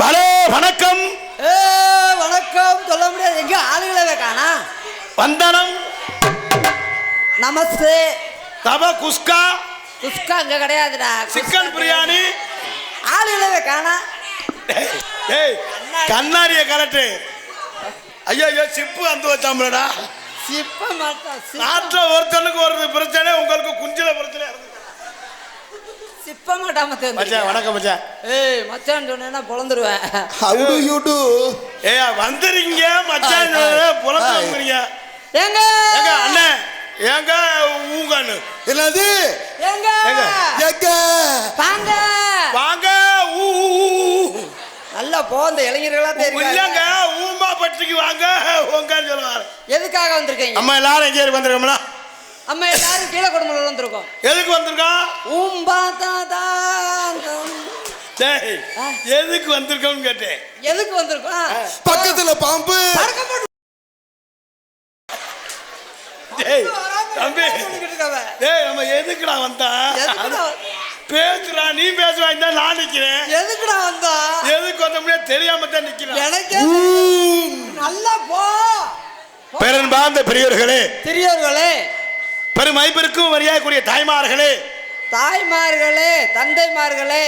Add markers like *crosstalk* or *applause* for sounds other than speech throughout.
பலே வணக்கம். வணக்கம். சொல்ல முடியாது. எங்க ஆளுகளவே காணா? வந்தனம். நமஸ்தே. தப குஸ்கா. குஸ்கா அங்க கிடையாதுடா. சிக்கன் பிரியாணி. ஆளுகளவே காணா? ஏய், ஏய் கண்ணாடிய கலட்டு. ஐயோ ஐயோ சிப்பு வந்து வச்சாம்பலடா. சிப்ப மாட்டா நாட்டில் ஒருத்தனுக்கு ஒரு பிரச்சனை உங்களுக்கு குஞ்சில பிரச்சனை இருக்கு. சிப்ப மாட்டாம மச்சான் வணக்கம் மச்சான். ஏய் மச்சான் சொன்னேன்னா பொழந்துருவேன் How do you do? ஏய் வந்துறீங்க மச்சான். புலத்துறீங்க எங்க ஏங்க! அண்ணன் ஏங்க ஊங்கன்னு என்னது? எங்க எங்க? எங்க வாங்க! வாங்க ஊ ஊ, ஊ, ஊ. நல்லா போ இந்த இளைஞர்களா இல்லங்க தெரியும் ஊமா பட்டிக்கு வாங்க உங்கன்னு சொல்லுவாங்க எதுக்காக வந்திருக்கீங்க? அம்மா எல்லாரும் எங்கே வந்திருக்கோம்ல? அம்மா எல்லாரும் கீழே குடும்பம் வந்திருக்கோம் எதுக்கு வந்திருக்கோம் ஊம்பா தாதா டேய். எதுக்கு வந்திருக்கோம்னு கேட்டேன். எதுக்கு வந்திருக்கோம்? பக்கத்துல பாம்பு. டேய் தம்பி. டேய் நம்ம எதுக்குடா வந்தா? பேசுறா நீ பேசுவா இந்த நான் நிக்கிறேன். எதுக்குடா வந்தா? எதுக்கு வந்தோம்னே தெரியாம தான் நிக்கிறேன் எனக்கே நல்லா போ. பெரும்பார்ந்த பெரியவர்களே பெரியவர்களே பெரும் மதிப்பிற்கும் மரியாதைக்குரிய தாய்மார்களே. தாய்மார்களே தந்தைமார்களே.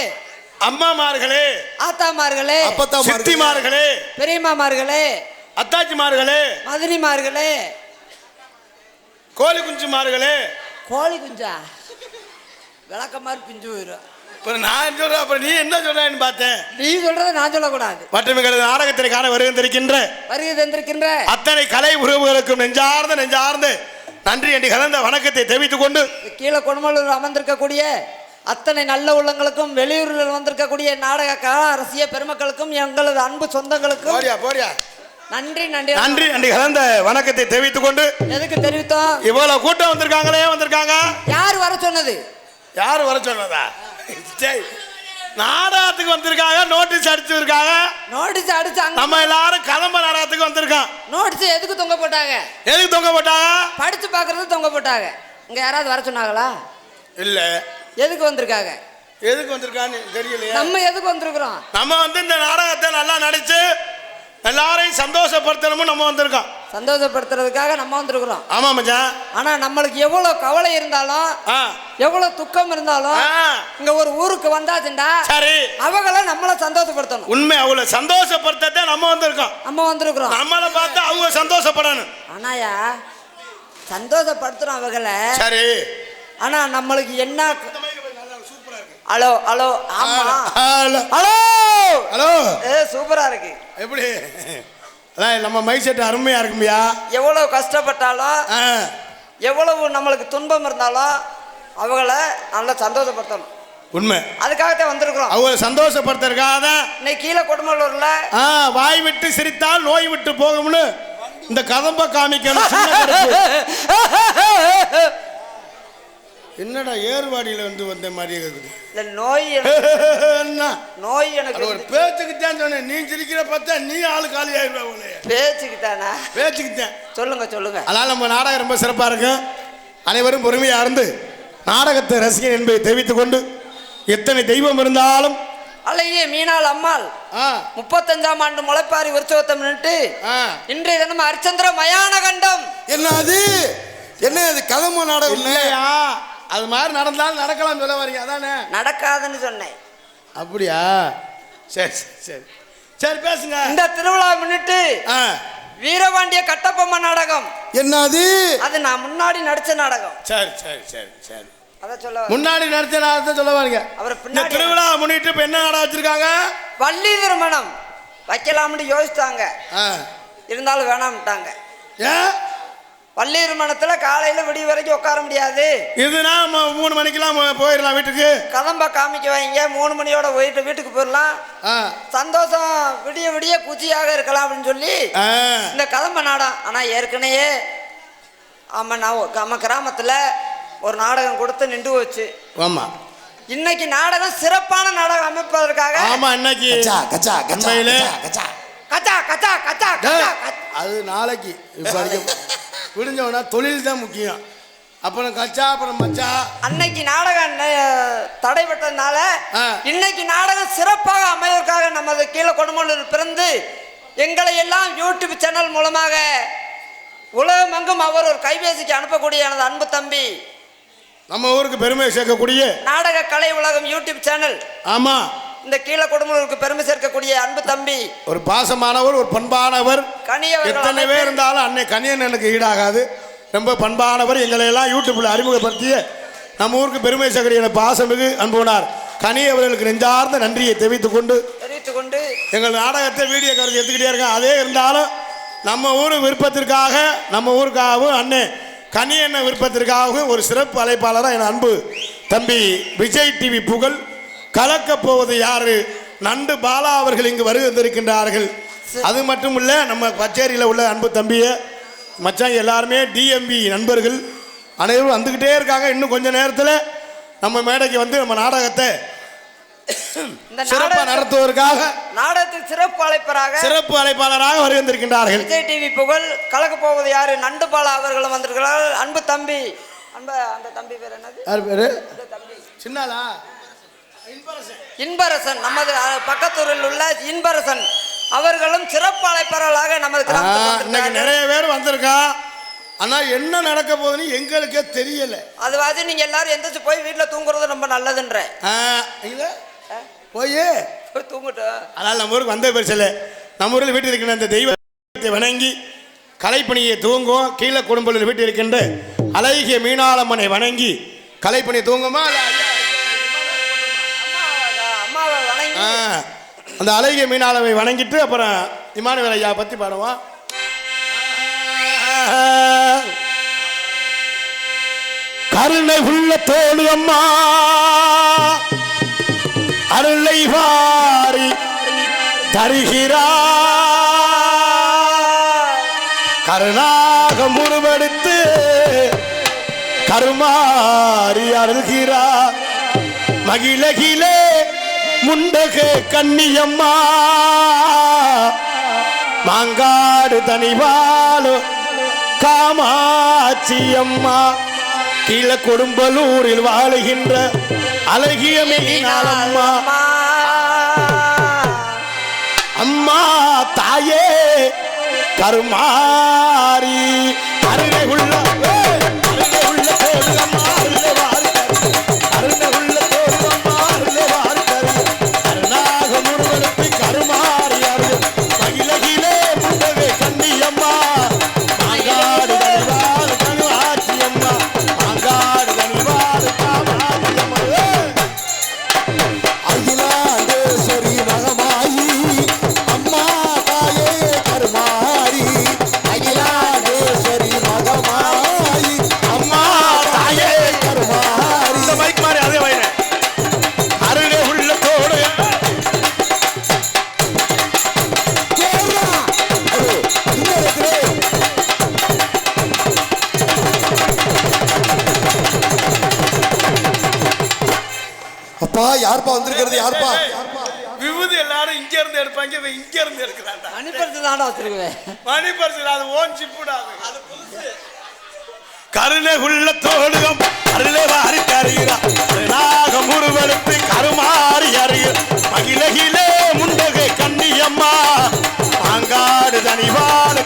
அம்மாமார்களே. ஆத்தாமார்களே. அப்பத்தா சித்திமார்களே. பெரியம்மாமார்களே. அத்தாச்சிமார்களே. மதினிமார்களே கோழி குஞ்சுமார்களே கோழி குஞ்சா விளக்க மாதிரி பிஞ்சு போயிடும் அப்புறம் நான் சொல்றேன் அப்புறம் நீ என்ன சொல்றேன்னு பார்த்தேன். நீ சொல்றதை நான் சொல்லக்கூடாது. மற்றும் எங்களது நாடகத்தினை காண வருகின்றிருக்கின்ற வருகை தந்திருக்கின்ற அத்தனை கலை உறவுகளுக்கும் நெஞ்சார்ந்த நெஞ்சார்ந்த நன்றி என்று கலந்த வணக்கத்தை தெரிவித்துக் கொண்டு கீழே கொடுமலூர் அமர்ந்திருக்கக்கூடிய அத்தனை நல்ல உள்ளங்களுக்கும் வெளியூரில் வந்திருக்கக்கூடிய நாடக ரசிக பெருமக்களுக்கும் எங்களது அன்பு சொந்தங்களுக்கும் போறியா போறியா? நன்றி நன்றி. நன்றி என்று கலந்த வணக்கத்தை தெரிவித்துக் கொண்டு எதுக்கு தெரிவித்தோம்? இவ்வளவு கூட்டம் வந்திருக்காங்களே வந்திருக்காங்க. யார் வர சொன்னது? யார் வர சொன்னதா? சரி. நாடகத்துக்கு வந்திருக்காங்க நோட்டீஸ் அடிச்சிருக்காங்க. நோட்டீஸ் அடிச்சாங்க நம்ம எல்லாரும் கதம்ப நாடகத்துக்கு வந்திருக்கோம். நோட்டீஸ் எதுக்கு தொங்க போட்டாங்க? எதுக்கு தொங்க போட்டாங்க? படிச்சு பார்க்கறது தொங்க போட்டாங்க. இங்க யாராவது வர சொன்னாங்களா? இல்ல. எதுக்கு வந்திருக்காங்க? எதுக்கு வந்திருக்கான்னு தெரியலையா. நம்ம எதுக்கு வந்திருக்கிறோம்? நம்ம வந்து இந்த நாடகத்தை நல்லா நடிச்சு எல்லாரையும் சந்தோஷப்படுத்தணும்னு நம்ம வந்திருக்கோம். சந்தோஷப்படுத்துறதுக்காக நம்ம வந்திருக்கிறோம். ஆமா மச்சான் ஆனா நம்மளுக்கு எவ்வளவு கவலை இருந்தாலும் எவ்வளவு துக்கம் இருந்தாலும். இங்க ஒரு ஊருக்கு வந்தாச்சுண்டா சரி. அவங்கள நம்மள சந்தோஷப்படுத்தணும். உண்மை அவ்வளவு சந்தோஷப்படுத்தத்தான் நம்ம வந்திருக்கோம். நம்ம வந்திருக்கிறோம். நம்மளை பார்த்து அவங்க சந்தோஷப்படணும். ஆனாயா சந்தோஷப்படுத்துறோம் அவங்கள. சரி. ஆனா நம்மளுக்கு என்ன ஹலோ ஹலோ ஆமா ஹலோ. ஹலோ. ஹலோ. ஏ சூப்பரா இருக்கு. எப்படி? அதான் நம்ம மைக் செட் அருமையா இருக்கும்பியா எவ்வளவு கஷ்டப்பட்டாலும் எவ்வளவு நம்மளுக்கு துன்பம் இருந்தாலும் அவங்கள நல்லா சந்தோஷப்படுத்தணும். உண்மை. அதுக்காகத்தான் வந்திருக்கிறோம். அவங்க சந்தோஷப்படுத்துறதுக்காக தான் இன்னைக்கு கீழே கொடுமல்லூர்ல ஆ, வாய் விட்டு சிரித்தால் நோய் விட்டு போகும்னு இந்த கதம்ப காமிக்கணும். *laughs* என்னடா ஏர்வாடியில வந்து வந்த மாதிரி இருக்குது. இந்த நோய் எனக்கு- என்ன? நோய் எனக்கு ஒரு பேச்சுக்கு தான் சொன்னேன். நீ சிரிக்கிற பார்த்தா நீ ஆளு காலி ஆயிடுவா உன்னைய. பேச்சுக்கு தானா பேச்சுக்கு தான் சொல்லுங்க சொல்லுங்க. அதனால நம்ம நாடகம் ரொம்ப சிறப்பா இருக்கும். அனைவரும் பொறுமையா இருந்து நாடகத்தை ரசிகன் என்பதை தெரிவித்துக் கொண்டு எத்தனை தெய்வம் இருந்தாலும் அழகிய மீனாள் அம்மாள் ஆ. முப்பத்தஞ்சாம் ஆண்டு முளைப்பாரி உற்சவத்தை முன்னிட்டு ஆ. இன்றைய தினம் அரிச்சந்திர மயான கண்டம் என்ன அது என்ன அது கதம்ப நாடகம்? இல்லையா? அது மாதிரி நடந்தாலும் நடக்கலாம் சொல்ல வரீங்க. அதானே? நடக்காதுன்னு சொன்னேன். அப்படியா? சரி சரி சரி. சரி பேசுங்க. இந்த திருவிழா முன்னிட்டு வீரபாண்டிய கட்டபொம்ம நாடகம். என்ன அது நான் முன்னாடி நடிச்ச நாடகம். சரி சரி சரி சரி. முன்னாடி நடத்த நாடகத்தை சொல்ல வரீங்க. அவர் பின்னாடி திருவிழா முன்னிட்டு இப்ப என்ன நாடகம் வச்சிருக்காங்க? வள்ளி திருமணம். வைக்கலாம்னு யோசித்தாங்க இருந்தாலும் வேணாம்ட்டாங்க. ஏன்? பள்ளீர் மனத்துல காலையில விடிய வரைக்கும் உட்கார முடியாது இதுனா மூணு மணிக்கெல்லாம் போயிடலாம் வீட்டுக்கு கதம்ப காமிக்க வைங்க மூணு மணியோட போயிட்டு வீட்டுக்கு போயிடலாம். சந்தோஷம் விடிய விடிய குச்சியாக இருக்கலாம் அப்படின்னு சொல்லி. இந்த கதம்ப நாடம் ஆனா ஏற்கனவே ஆமா நான் நம்ம கிராமத்துல ஒரு நாடகம் கொடுத்து நின்று வச்சு ஆமா இன்னைக்கு நாடகம் சிறப்பான நாடகம் அமைப்பதற்காக ஆமா இன்னைக்கு கச்சா கச்சா கச்சா? கச்சா, கச்சா கச்சா கச்சா. அது நாளைக்கு விடிஞ்சவனா தொழில் தான் முக்கியம். அப்புறம் கச்சா அப்புறம் மச்சா. அன்னைக்கு நாடகம் தடைபட்டதுனால. இன்னைக்கு நாடகம் சிறப்பாக அமைவதற்காக நமது கீழே கொடுமலூர் பிறந்து எங்களை எல்லாம் யூடியூப் சேனல் மூலமாக உலகமெங்கும் அவர் ஒரு கைபேசிக்கு அனுப்பக்கூடிய எனது அன்பு தம்பி. நம்ம ஊருக்கு பெருமை சேர்க்கக்கூடிய நாடக கலை உலகம் யூடியூப் சேனல் ஆமா. இந்த கீழே கொடுமலூருக்கு பெருமை சேர்க்கக்கூடிய அன்பு தம்பி. ஒரு பாசமானவர் ஒரு பண்பானவர். கனி அவர்கள் எத்தனை பேர் இருந்தாலும் அன்னை கனியன் எனக்கு ஈடாகாது. ரொம்ப பண்பானவர் எங்களை எல்லாம் யூடியூப்ல அறிமுகப்படுத்திய நம்ம ஊருக்கு பெருமை சேர்க்கிற பாசமிகு அன்புனார் கனி அவர்களுக்கு நெஞ்சார்ந்த நன்றியை தெரிவித்துக் கொண்டு தெரிவித்துக் கொண்டு எங்கள் நாடகத்தை வீடியோ கருத்து எடுத்துக்கிட்டே இருக்கேன். அதே இருந்தாலும் நம்ம ஊர் விருப்பத்திற்காக நம்ம ஊருக்காகவும் அண்ணே கனி என்ன விருப்பத்திற்காகவும் ஒரு சிறப்பு அழைப்பாளராக என் அன்பு தம்பி விஜய் டிவி புகழ் கலக்கப் போவது யாரு? நண்டு பாலா அவர்கள் இங்கு வருகை வந்திருக்கின்றார்கள் அது மட்டும் இல்ல நம்ம கச்சேரியில் உள்ள அன்பு தம்பியை மச்சான் எல்லாருமே டிஎம்பி நண்பர்கள் அனைவரும் வந்துக்கிட்டே இருக்காங்க. இன்னும் கொஞ்ச நேரத்தில் நம்ம மேடைக்கு வந்து நம்ம நாடகத்தை நாடக நடத்துவதற்காக நாடகத்துக்கு சிறப்பு அழைப்பராக சிறப்பு அழைப்பாளராக வருகின்றிருக்கின்றார்கள் விஜய் டிவி புகழ் கலக்க போவது யாரு? நண்டுபாலா அவர்களும் வந்திருக்கிறார்கள் அன்பு தம்பி அன்பு அந்த தம்பி பேர் என்னது? யார் பேரு? சின்னாலா இன்பரசன். நமது பக்கத்தூரில் உள்ள இன்பரசன். அவர்களும் சிறப்பு அழைப்பாளர்களாக நமது இன்னைக்கு. நிறைய பேர் வந்திருக்கான் ஆனா என்ன நடக்க போகுதுன்னு எங்களுக்கே தெரியல. அது வாசி நீங்க எல்லாரும் எந்திரிச்சு போய் வீட்டுல தூங்குறது ரொம்ப நல்லதுன்ற. ஆ, இல்ல போய். போய் தூங்கட்டும் அதனால் நம்ம ஊருக்கு வந்த பெருசில் நம்ம ஊரில் வீட்டில் இருக்கின்ற அந்த தெய்வத்தை வணங்கி கலைப்பணியை தூங்கும் கீழே குடும்பத்தில் வீட்டில் இருக்கின்ற அழகிய மீனாளம்மனை வணங்கி கலைப்பணி தூங்குமா அந்த அழகிய மீனாளவை வணங்கிட்டு அப்புறம் இமானுவேல் ஐயா பற்றி பாடுவோம். கருணை உள்ள தோடு அம்மா அருளை வாரி தருகிறார் கருணாக முருவெடுத்து கருமாறி அருள்கிறார் மகிழகிலே முண்டக கண்ணியம்மா. மாங்காடு தனிவாளு காமாச்சியம்மா கீழ கொடும்பலூரில் வாழுகின்ற அழகிய மீனாளம்மா அம்மா தாயே கருமாரி அருளை வந்திருக்கிறது யாருப்பா? விபூதி எல்லாரும் இங்க இருந்து எடுப்பாங்க இவன் இங்க இருந்து எடுக்கிறான்டா மணிப்பரிசு தாண்டா வச்சிருக்குவேன் மணி பரிசு அது ஓன் சிப்புடாது அது. கருணை உள்ள தோடுகம் அருளை வாரி தருகிறா நாக முருவெடுத்து கருமாறி அறிய மகிழகிலே முண்டகை கண்ணியம்மா. மாங்காடு தனிவாள்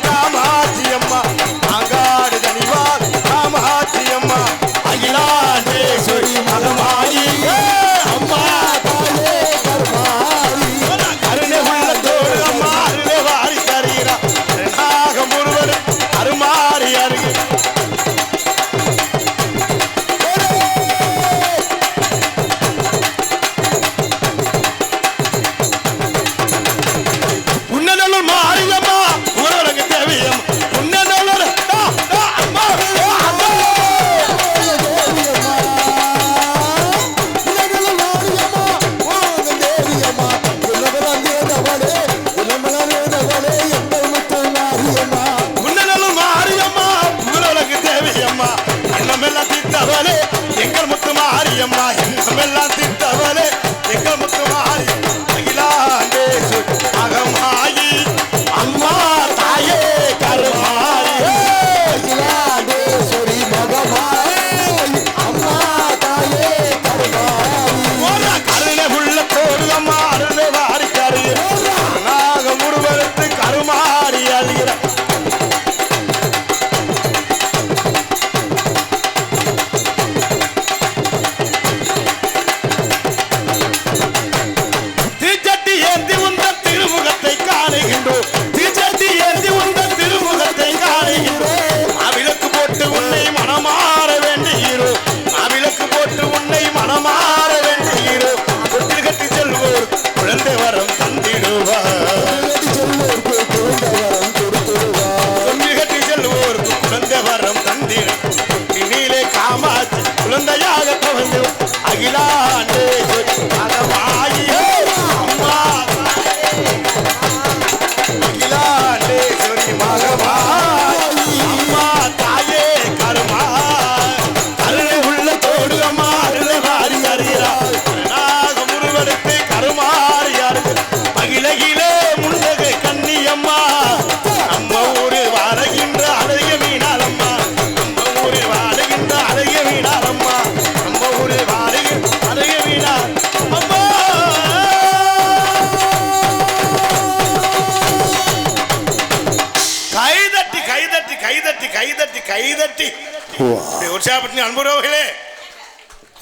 பட்டினி அன்புறவுகளே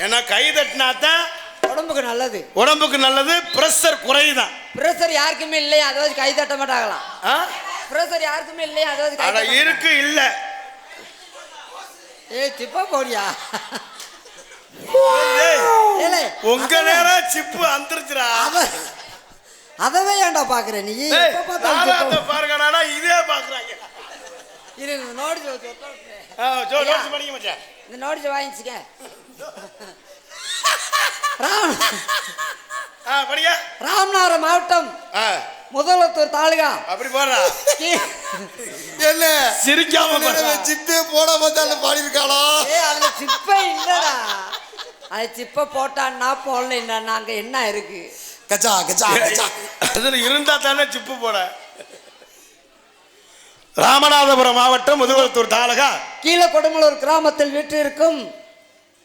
ஏன்னா கை தட்டினா தான் உடம்புக்கு நல்லது. உடம்புக்கு நல்லது பிரஷர் குறையுதான். பிரஷர் யாருக்குமே இல்லையா? அதாவது கை தட்ட மாட்டாங்களாம். பிரஷர் யாருக்குமே இல்லையா? அதாவது வச்சு அட இருக்கு இல்ல. ஏய் சிப்பா போடியா உங்க நேரம் சிப்பு அந்திருச்சுடா அதவே ஏன்டா பாக்குறேன் நீ? பாருங்க இதே பாக்குறாங்க இது நோட்ஸ் நோட்ஸ் பண்ணிக்க மச்சான். இந்த நோட்ஸ் வாங்கிச்சுக்க. ராம். படிக்க ராமநாதபுரம் மாவட்டம் முதலத்தூர் தாலுகா. அப்படி போடுறா. என்ன? சிரிக்காம சிப்பே போடாம பார்த்தாலும் பாடி இருக்காளா அதுல சிப்பே இல்லடா. அது சிப்பை போட்டான்னா போடல நாங்க என்ன இருக்கு? கச்சா கச்சா கச்சா அதுல இருந்தா தானே சிப்பு போட. ராமநாதபுரம் மாவட்டம் முதுகுளத்தூர் தாலுகா. கீழே கொடுமலூர் கிராமத்தில் இருக்கும்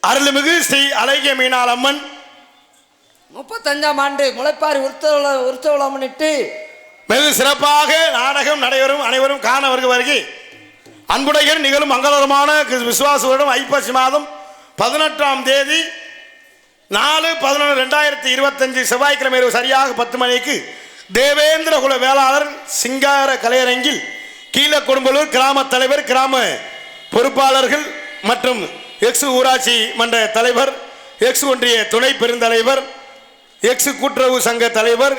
அருள்மிகு ஸ்ரீ அழகிய மீனாள் அம்மன் முப்பத்தஞ்சாம் ஆண்டு முளைப்பாரி உற்சவ உற்சவம் முன்னிட்டு சிறப்பாக நாடகம் நடைபெறும் அனைவரும் காண வருகை வருகி. அன்புடையர் நிகழும் மங்களகரமான விசுவாசுடன் ஐப்பசி மாதம் பதினெட்டாம் தேதி நாலு பதினொன்று ரெண்டாயிரத்தி இருபத்தஞ்சு செவ்வாய்க்கிழமை சரியாக பத்து மணிக்கு தேவேந்திர குல வேளாளர் சிங்கார கலையரங்கில் கீழ கொடும்பலூர் கிராம தலைவர் கிராம பொறுப்பாளர்கள் மற்றும் எக்ஸ் ஊராட்சி மன்ற தலைவர் எக்ஸ் ஒன்றிய துணை பெருந்தலைவர் எக்ஸ் கூட்டுறவு சங்க தலைவர்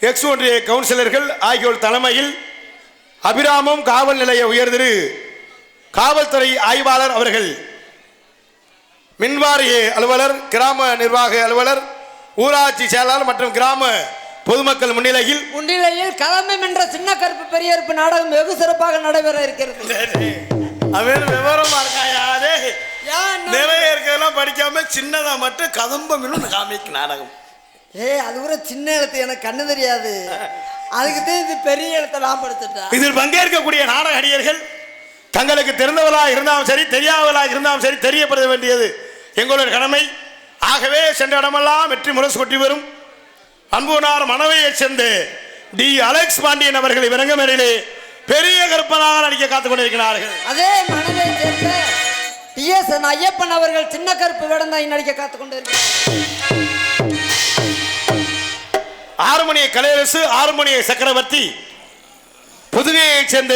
எக்ஸ் ஒன்றிய கவுன்சிலர்கள் ஆகியோர் தலைமையில் அபிராமம் காவல் நிலைய உயர்திரு காவல்துறை ஆய்வாளர் அவர்கள் மின்வாரிய அலுவலர் கிராம நிர்வாக அலுவலர் ஊராட்சி செயலாளர் மற்றும் கிராம பொதுமக்கள் முன்னிலையில் முன்னிலையில் களம்பம் என்ற சின்ன கருப்பு பெரிய நாடகம் வெகு சிறப்பாக நடைபெற இருக்கிறது. அவன் விவரமா இருக்காயாதே நிறைய இருக்கிறதெல்லாம் படிக்காம சின்னதா மட்டும் கதம்பம் காமிக்கு நாடகம். ஏய் அது சின்ன எழுத்து எனக்கு கண்ணு தெரியாது. அதுக்கு தான் பெரிய எழுத்தை நான் படிச்சுட்டேன் இதில் பங்கேற்கக்கூடிய நாடக நடிகர்கள் தங்களுக்கு தெரிந்தவளாக இருந்தாலும் சரி தெரியாதவளாக இருந்தாலும் சரி தெரியப்பட வேண்டியது எங்களுடைய கடமை. ஆகவே சென்ற இடமெல்லாம் வெற்றி முரசு கொட்டி வரும். அன்புனார் மனவையைச் சேர்ந்த டி அலெக்ஸ் பாண்டியன் அவர்கள் விரங்கமேடையிலே பெரிய கருப்பனாக நடிக்க காத்துக் கொண்டிருக்கிறார்கள். அதே மனதை சேர்ந்த டி எஸ் ஐயப்பன் அவர்கள் சின்ன கருப்பு வேடந்தாய் நடிக்க காத்துக் கொண்டிருக்கிறார். ஆறுமணிய கலையரசு ஆறுமணிய சக்கரவர்த்தி புதுகையைச் சேர்ந்த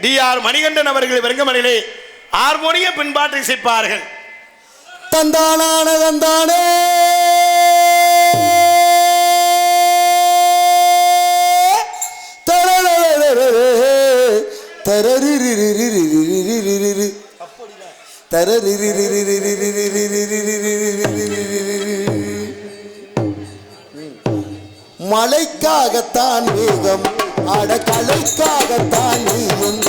டி ஆர் மணிகண்டன் அவர்கள் வெறுங்கமலையிலே ஆர்மோனிய பின்பாட்டு இசைப்பார்கள் தந்தானான தந்தானே. தரரு தரரு மலைக்காகத்தான் வேகம் அட கலைக்காகத்தான் நீயும்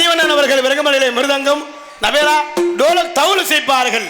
மதிவண்ணன் அவர்கள் விரங்கமலையிலே மிருதங்கம். நவேலா டோலக் தவுல் செய்ப்பார்கள்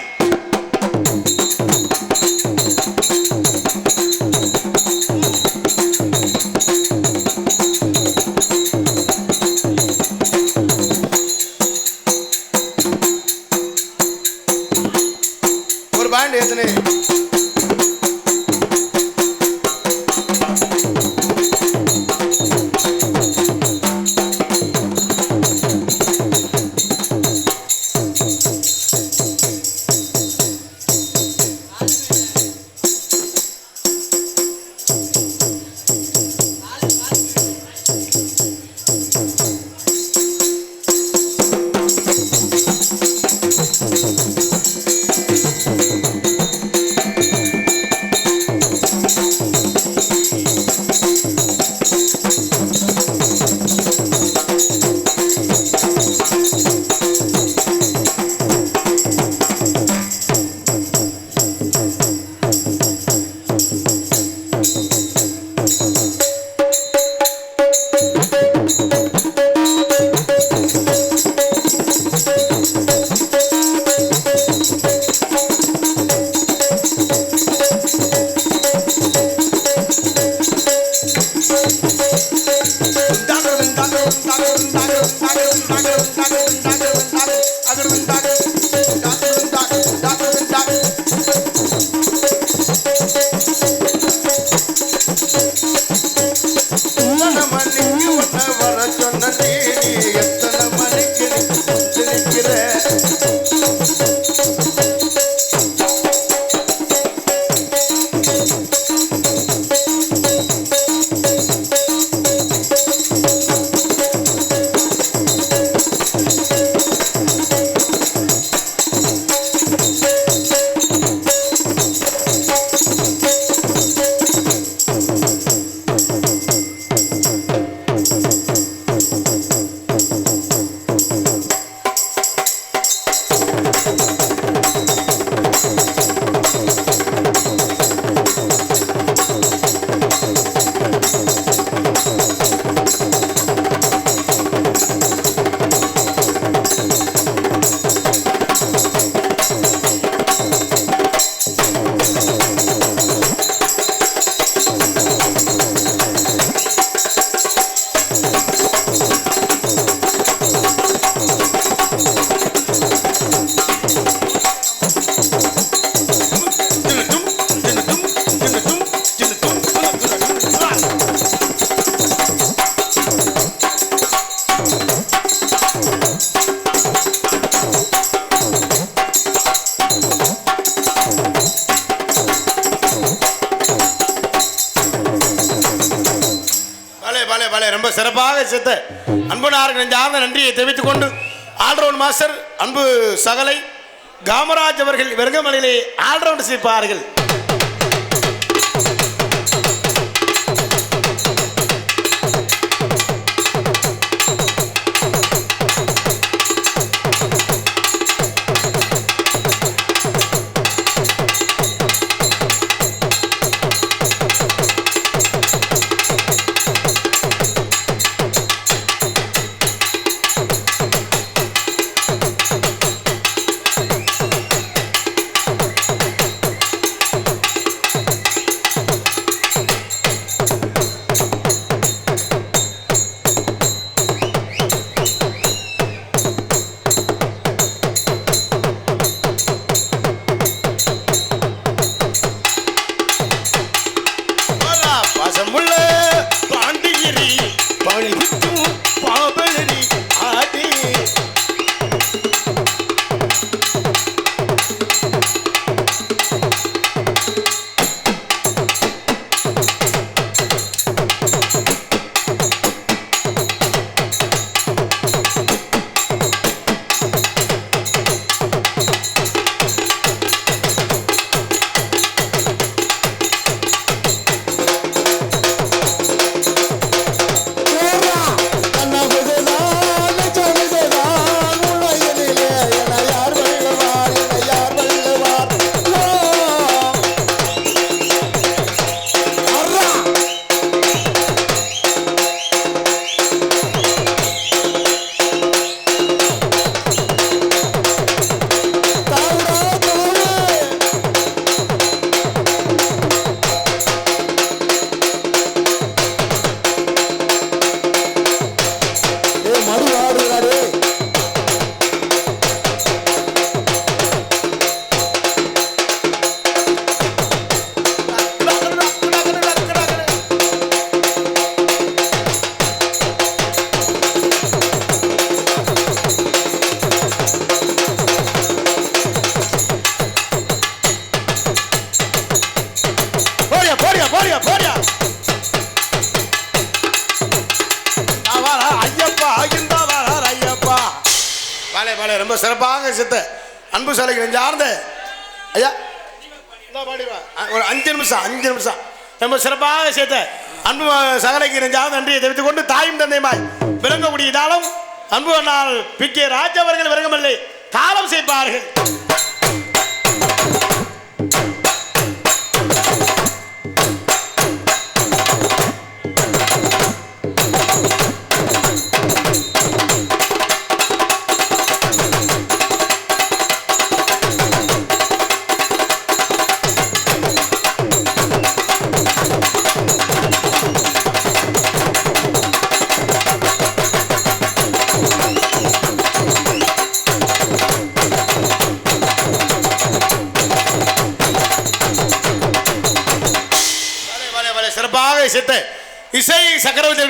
காமராஜ் அவர்கள் வெறுங்கமலையிலே ஆல்ரவுண்ட் சேர்ப்பார்கள் அன்பு சகலைக்கு நெஞ்சாவது நன்றியை தெரிவித்துக் கொண்டு தாயும் தந்தையுமாய் விளங்கக்கூடிய தாளம் அன்பு அண்ணால் பி கே ராஜ் அவர்கள் விளங்கவில்லை. தாளம் செய்ப்பார்கள்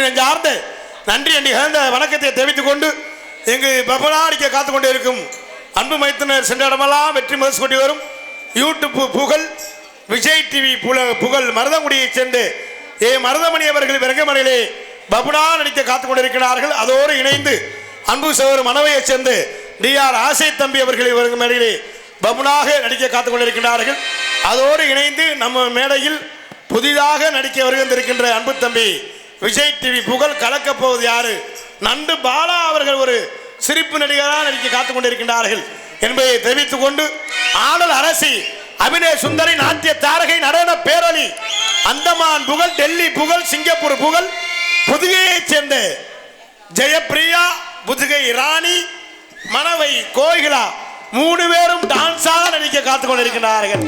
சக்கரவர்த்தி நெஞ்சார்ந்து நன்றி அண்டி இழந்த வணக்கத்தை தெரிவித்துக் கொண்டு எங்கு பபனாடிக்க காத்து கொண்டு இருக்கும் அன்பு மைத்தினர் சென்ற இடமெல்லாம் வெற்றி மதசு கொண்டு வரும் யூடியூப் புகழ் விஜய் டிவி புல புகழ் மருதங்குடியைச் சேர்ந்து ஏ மருதமணி அவர்கள் விரங்கமனையிலே பபுனா நடிக்க காத்து கொண்டிருக்கிறார்கள். அதோடு இணைந்து அன்பு சோர் மனவையைச் சேர்ந்து டி ஆர் ஆசை தம்பி அவர்களை விரங்கமனையிலே பபுனாக நடிக்க காத்து கொண்டிருக்கிறார்கள். அதோடு இணைந்து நம்ம மேடையில் புதிதாக நடிக்க வருகின்றிருக்கின்ற அன்பு தம்பி விஜய் டிவி புகழ் கலக்கப் போவது யாரு? நண்டு பாலா அவர்கள் ஒரு சிரிப்பு நடிகராக நடிக்க காத்துக் கொண்டிருக்கின்றார்கள் என்பதை தெரிவித்துக் கொண்டு ஆடல் அரசி அபிநய சுந்தரி நாட்டிய தாரகை நடன பேரணி அந்தமான் புகழ் டெல்லி புகழ் சிங்கப்பூர் புகழ் புதுகையைச் சேர்ந்த ஜெயப்பிரியா புதுகை ராணி மணவை கோகிலா மூணு பேரும் டான்ஸாக நடிக்க காத்துக் கொண்டிருக்கிறார்கள்